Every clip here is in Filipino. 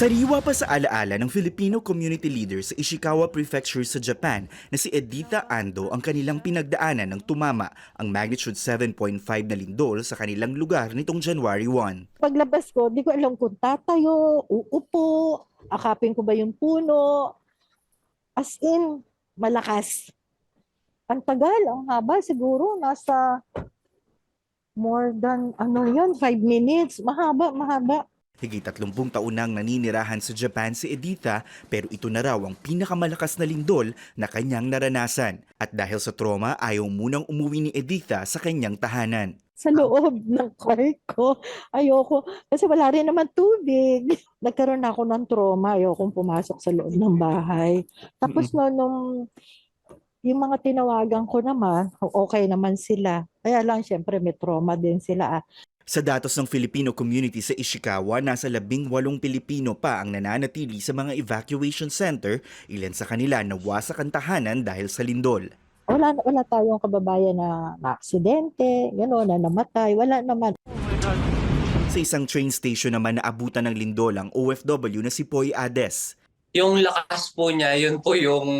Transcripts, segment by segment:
Sariwa pa sa alaala ng Filipino community leader sa Ishikawa Prefecture sa Japan na si Edita Ando ang kanilang pinagdaanan ng tumama ang magnitude 7.5 na lindol sa kanilang lugar nitong January 1. Paglabas ko, di ko alam kung tatayo, uupo, akapin ko ba yung puno. As in, malakas. Ang tagal, ang haba, siguro nasa more than, ano yun, five minutes. Mahaba, mahaba. Higit 30 taon nang naninirahan sa Japan si Edita pero ito na raw ang pinakamalakas na lindol na kanyang naranasan. At dahil sa trauma, ayaw munang umuwi ni Edita sa kanyang tahanan. Sa loob ng car ko, ayoko. Kasi wala rin naman tubig. Nagkaroon ako ng trauma. Ayokong pumasok sa loob ng bahay. Tapos no, nung yung mga tinawagan ko naman, okay naman sila. Kaya lang, syempre, may trauma din sila. ah. Sa datos ng Filipino community sa Ishikawa, nasa labing walong Pilipino pa ang nananatili sa mga evacuation center, ilan sa kanila nawasak ang tahanan dahil sa lindol. Wala, wala tayong kababayan na na-aksidente, gano'n, na namatay. Wala naman. Sa isang train station naman naabutan ng lindol ang OFW na si Poy Ades. Yung lakas po niya, yun po yung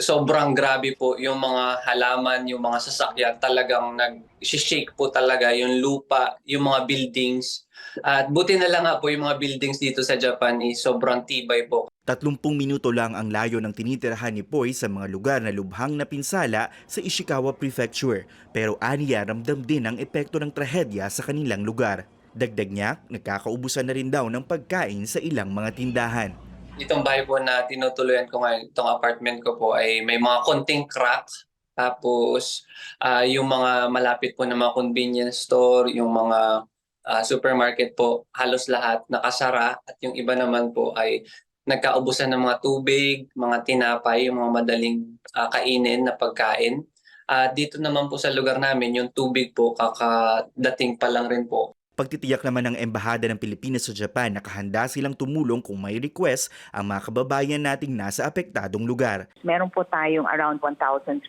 sobrang grabe po. Yung mga halaman, yung mga sasakyan, talagang nag-shake po talaga yung lupa, yung mga buildings. At buti na lang nga po yung mga buildings dito sa Japan is sobrang tibay po. 30 minuto lang ang layo ng tinitirahan ni Poy sa mga lugar na lubhang napinsala sa Ishikawa Prefecture. Pero aniya ramdam din ang epekto ng trahedya sa kanilang lugar. Dagdag niya, nagkakaubusan na rin daw ng pagkain sa ilang mga tindahan. Itong bahay po na tinutuluyan ko ngayon, itong apartment ko po ay may mga konting crack. Tapos ah, yung mga malapit po na mga convenience store, yung mga ah, supermarket po, halos lahat nakasara. At yung iba naman po ay nagkaubusan ng mga tubig, mga tinapay, yung mga madaling ah, kainin na pagkain. At dito naman po sa lugar namin, yung tubig po kakadating pa lang rin po. Pagtitiyak naman ng Embahada ng Pilipinas sa Japan, nakahanda silang tumulong kung may request ang mga kababayan nating nasa apektadong lugar. meron po tayong around 1,300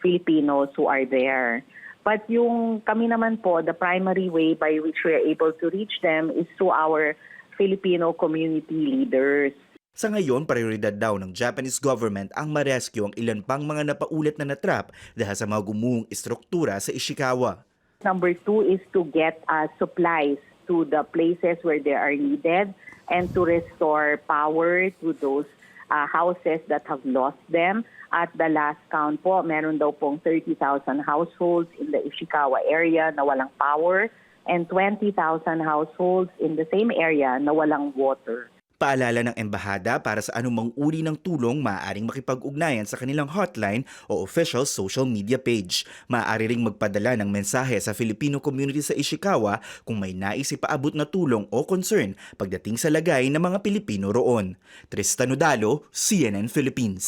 Filipinos who are there. But yung kami naman po, the primary way by which we are able to reach them is through our Filipino community leaders. Sa ngayon, prioridad daw ng Japanese government ang marescue ang ilan pang mga napaulit na natrap dahil sa mga gumuhong istruktura sa Ishikawa. Number two is to get uh, supplies to the places where they are needed and to restore power to those uh, houses that have lost them. At the last count po, meron daw pong 30,000 households in the Ishikawa area na walang power and 20,000 households in the same area na walang water. Paalala ng embahada para sa anumang uri ng tulong maaaring makipag-ugnayan sa kanilang hotline o official social media page. Maaari ring magpadala ng mensahe sa Filipino community sa Ishikawa kung may nais ipaabot na tulong o concern pagdating sa lagay ng mga Pilipino roon. Tristan Udalo, CNN Philippines.